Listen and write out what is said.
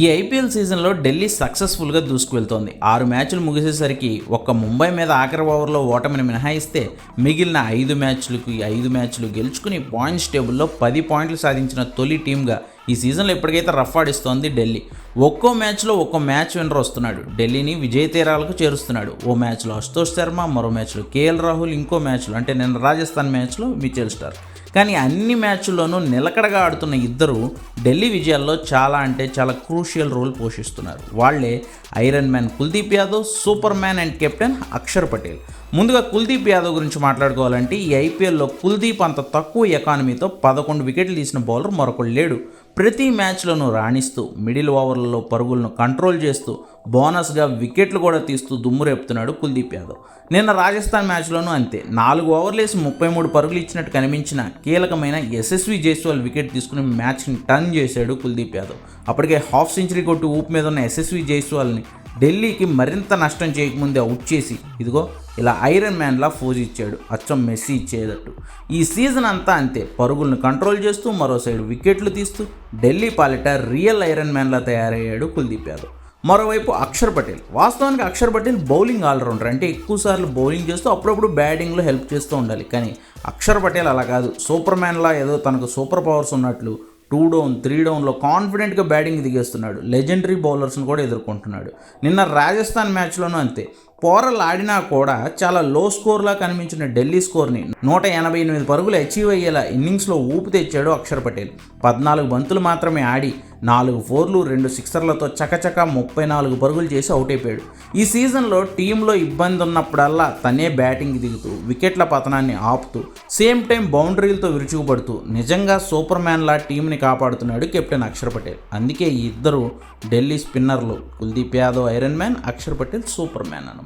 ఈ ఐపీఎల్ సీజన్లో ఢిల్లీ సక్సెస్ఫుల్గా దూసుకువెళ్తోంది. ఆరు మ్యాచ్లు ముగిసేసరికి ఒక్క ముంబై మీద ఆఖరి ఓవర్లో ఓటమిని మినహాయిస్తే మిగిలిన ఐదు మ్యాచ్లకు ఐదు మ్యాచ్లు గెలుచుకుని పాయింట్స్ టేబుల్లో పది పాయింట్లు సాధించిన తొలి టీంగా ఈ సీజన్లో ఇప్పటికైతే రఫ్ ఆడిస్తోంది ఢిల్లీ. ఒక్కో మ్యాచ్లో ఒక్కో మ్యాచ్ విన్నర్ వస్తున్నాడు. ఢిల్లీని విజయ తీరాలకు చేరుస్తున్నాడు. ఓ మ్యాచ్లో అశుతోష్ శర్మ మరో మ్యాచ్లో కేఎల్ రాహుల్ ఇంకో మ్యాచ్లో అంటే నిన్న రాజస్థాన్ మ్యాచ్లో మిచెల్ స్టార్ కానీ అన్ని మ్యాచ్ల్లోనూ నిలకడగా ఆడుతున్న ఇద్దరు ఢిల్లీ విజయాల్లో చాలా అంటే చాలా క్రూషియల్ రోల్ పోషిస్తున్నారు. వాళ్ళే iron man Kuldeep Yadav super man and captain Akshar Patel. ముందుగా కుల్దీప్ యాదవ్ గురించి మాట్లాడుకోవాలంటే ఈ ఐపీఎల్లో కుల్దీప్ అంత తక్కువ ఎకానమీతో పదకొండు వికెట్లు తీసిన బౌలర్ మరొకడు లేడు. ప్రతి మ్యాచ్లోనూ రాణిస్తూ మిడిల్ ఓవర్లలో పరుగులను కంట్రోల్ చేస్తూ బోనస్గా వికెట్లు కూడా తీస్తూ దుమ్ము రేపుతున్నాడు కుల్దీప్ యాదవ్. నిన్న రాజస్థాన్ మ్యాచ్లోనూ అంతే. నాలుగు ఓవర్లు వేసి ముప్పై మూడు పరుగులు ఇచ్చినట్టు కనిపించిన కీలకమైన యశస్వి జైస్వాల్ వికెట్ తీసుకుని మ్యాచ్ని టర్న్ చేశాడు కుల్దీప్ యాదవ్. అప్పటికే హాఫ్ సెంచరీ కొట్టి ఊపు మీద ఉన్న యశస్వి జైస్వాల్ని ఢిల్లీకి మరింత నష్టం చేయకముందే అవుట్ చేసి ఇదిగో ఇలా ఐరన్ మ్యాన్లా ఫోజ్ ఇచ్చాడు. అచ్చం మెస్సీ ఇచ్చేటట్టు ఈ సీజన్ అంతా అంతే. పరుగులను కంట్రోల్ చేస్తూ మరో సైడ్ వికెట్లు తీస్తూ ఢిల్లీ పాలిట రియల్ ఐరన్ మ్యాన్లా తయారయ్యాడు కుల్దీప్ యాదవ్. మరోవైపు అక్షర్ పటేల్. వాస్తవానికి అక్షర్ పటేల్ బౌలింగ్ ఆల్రౌండర్. అంటే ఎక్కువసార్లు బౌలింగ్ చేస్తూ అప్పుడప్పుడు బ్యాటింగ్లో హెల్ప్ చేస్తూ ఉండాలి. కానీ అక్షర్ పటేల్ అలా కాదు. సూపర్ మ్యాన్లా ఏదో తనకు సూపర్ పవర్స్ ఉన్నట్లు టూ డౌన్ త్రీ డౌన్లో కాన్ఫిడెంట్గా బ్యాటింగ్ దిగేస్తున్నాడు. లెజెండరీ బౌలర్స్ని కూడా ఎదుర్కొంటున్నాడు. నిన్న రాజస్థాన్ మ్యాచ్లోనూ అంతే. పోరలు ఆడినా కూడా చాలా లో స్కోర్లా కనిపించిన ఢిల్లీ స్కోర్ని నూట ఎనభై ఎనిమిది పరుగులు అచీవ్ అయ్యేలా ఇన్నింగ్స్లో ఊపు తెచ్చాడు అక్షర్ పటేల్. పద్నాలుగు బంతులు మాత్రమే ఆడి నాలుగు ఫోర్లు రెండు సిక్సర్లతో చకచక ముప్పై నాలుగు పరుగులు చేసి అవుట్ అయిపోయాడు. ఈ సీజన్లో టీంలో ఇబ్బంది ఉన్నప్పుడల్లా తనే బ్యాటింగ్ దిగుతూ వికెట్ల పతనాన్ని ఆపుతూ సేమ్ టైం బౌండరీలతో విరుచుకుపడుతూ నిజంగా సూపర్ మ్యాన్లా టీంని కాపాడుతున్నాడు కెప్టెన్ అక్షర్ పటేల్. అందుకే ఈ ఇద్దరు ఢిల్లీ స్పిన్నర్లు Kuldeep Yadav iron man Akshar Patel super man అన్నమాట.